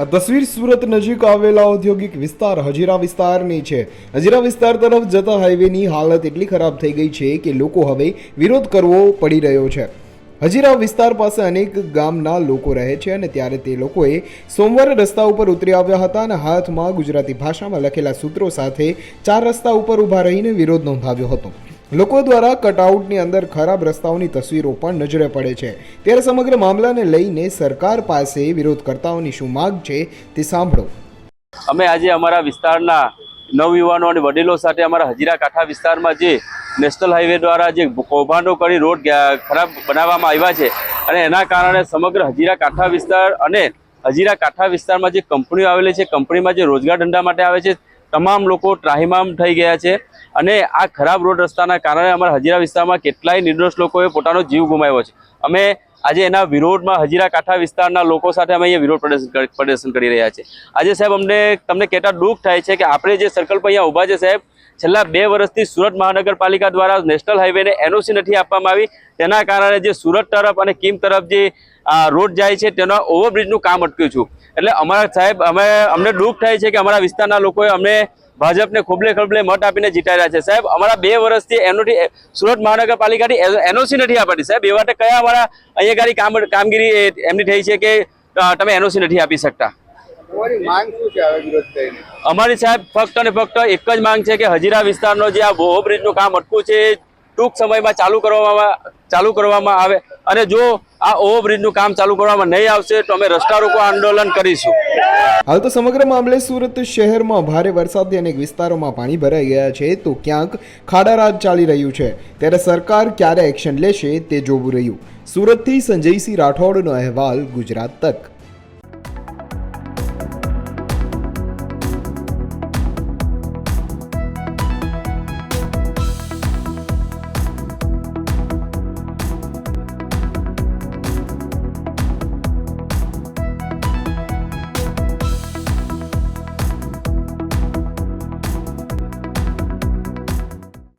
આ તસવીર સુરત નજીક આવેલા ઔદ્યોગિક વિસ્તાર હજીરા વિસ્તારની છે. હજીરા વિસ્તાર તરફ જતા હાઈવેની હાલત એટલી ખરાબ થઈ ગઈ છે કે લોકો હવે વિરોધ કરવો પડી રહ્યો છે. હજીરા વિસ્તાર પાસે અનેક ગામના લોકો રહે છે અને ત્યારે તે લોકોએ સોમવારે રસ્તા ઉપર ઉતરી આવ્યા હતા અને હાથમાં ગુજરાતી ભાષામાં લખેલા સૂત્રો સાથે ચાર રસ્તા ઉપર ઊભા રહીને વિરોધ નોંધાવ્યો હતો. લોકો દ્વારા કટઆઉટની અંદર ખરાબ રસ્તાઓની તસવીરો પણ નજરે પડે છે. ત્યારે સમગ્ર મામલાને લઈને સરકાર પાસે વિરોધકર્તાઓની શું માગ છે તે સાંભળો. અમે આજે અમારા વિસ્તારના નવયુવાનો અને વડીલો સાથે અમારા હજીરા કાંઠા વિસ્તારમાં જે નેશનલ હાઈવે દ્વારા જે કૌભાંડો કરી રોડ ખરાબ બનાવવામાં આવ્યા છે અને એના કારણે સમગ્ર હજીરા કાંઠા વિસ્તાર અને હજીરા કાંઠા વિસ્તારમાં જે કંપનીઓ આવેલી છે, કંપનીમાં જે રોજગાર ધંધા માટે આવે છે તમામ લોકો ત્રાહિમામ થઈ ગયા છે અને આ ખરાબ રોડ રસ્તાના કારણે અમારા હજીરા વિસ્તારમાં કેટલાય નિર્દોષ લોકોએ પોતાનો જીવ ગુમાવ્યો છે. અમે આજે એના વિરોધમાં હજીરા કાંઠા વિસ્તારના લોકો સાથે અમે અહીંયા વિરોધ પ્રદર્શન પ્રદર્શન કરી રહ્યા છે આજે સાહેબ અમને, તમને કહેતા દુઃખ થાય છે કે આપણે જે સર્કલ પર અહીંયા ઊભા છે સાહેબ, છેલ્લા બે વર્ષથી સુરત મહાનગરપાલિકા દ્વારા નેશનલ હાઈવેને એનઓસી નથી આપવામાં આવી. તેના કારણે જે સુરત તરફ અને કિમ તરફ જે રોડ જાય છે, તેના ઓવરબ્રિજનું કામ અટક્યું છું. એટલે અમારા સાહેબ, અમે, અમને દુઃખ થાય છે કે અમારા વિસ્તારના લોકોએ અમને ભાજપને ખોબલે ખોબલે મત આપીને જીતાડ્યા છે. સાહેબ અમારા બે વર્ષથી એનોથી સુરત મહાનગરપાલિકાની એનઓસી નથી આપતી સાહેબ એ માટે કયા અમારા અહીંયા ગાડી કામ કામગીરી એમની થઈ છે કે તમે એનઓસી નથી આપી શકતા? અમારી સાહેબ ફક્ત અને ફક્ત એક જ માંગ છે કે હજીરા વિસ્તારનો જે આ ઓવરબ્રિજનું કામ અટકું છે ટૂંક સમયમાં ચાલુ કરવામાં ચાલુ કરવામાં આવે અને જો આ ઓવરબ્રિજનું કામ ચાલુ કરવામાં નહીં આવશે તો અમે રસ્તા રોકો આંદોલન કરીશું. હાલ તો સમગ્ર મામલે સુરત શહેરમાં ભારે વરસાદથી અનેક વિસ્તારોમાં પાણી ભરાઈ ગયા છે, તો ક્યાંક ખાડારાજ ચાલી રહ્યું છે. ત્યારે સરકાર ક્યારે એક્શન લેશે તે જોવું રહ્યું. સુરતથી સંજયસિંહ રાઠોડનો અહેવાલ ગુજરાત તક.